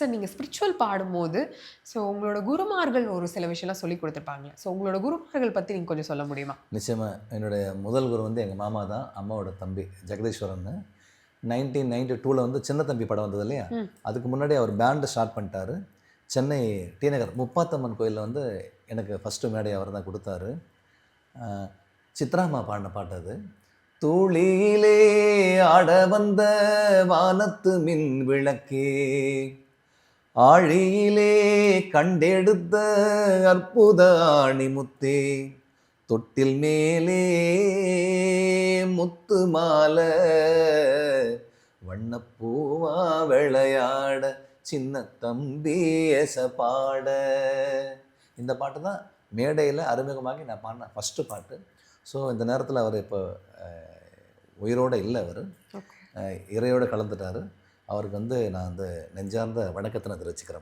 Sir நீங்கள் spiritual பாடும்போது so உங்களோட குருமார்கள் ஒரு சில விஷயம்லாம் சொல்லி கொடுத்துருப்பாங்க. ஸோ உங்களோட குருமார்கள் பற்றி நீங்கள் கொஞ்சம் சொல்ல முடியுமா? நிச்சயமாக என்னுடைய முதல் குரு வந்து எங்கள் மாமா தான் அம்மாவோட தம்பி ஜெகதீஸ்வரன் நைன்டீன் நைன்டி டூவில் வந்து சின்ன தம்பி படம் வந்தது இல்லையா. அதுக்கு முன்னாடி அவர் பேண்டு ஸ்டார்ட் பண்ணிட்டாரு. சென்னை டி நகர் முப்பாத்தம்மன் கோயிலில் வந்து எனக்கு ஃபஸ்ட்டு மேடை அவர் தான் கொடுத்தாரு. ஆஹ், சித்ராம்மா பாடின பாட்டு அது. தூளியிலே ஆட வந்த வானத்து மின் விளக்கே ஆழியிலே கண்டெடுத்த அற்புத ஆணிமுத்தே தொட்டில் மேலே முத்து மாலை வண்ணப்பூவா விளையாட சின்ன தம்பி பாட. இந்த பாட்டு தான் மேடையில் அறிமுகமாகி நான் பாடின ஃபஸ்ட்டு பாட்டு. ஸோ இந்த நேரத்தில் அவர் இப்போ உயிரோடு இல்லை அவர். இறையோடு கலந்துட்டார். அவருக்கு வந்து நான் வந்து நெஞ்சார்ந்த வணக்கத்தை நான் தெரிவிச்சுக்கிறேன்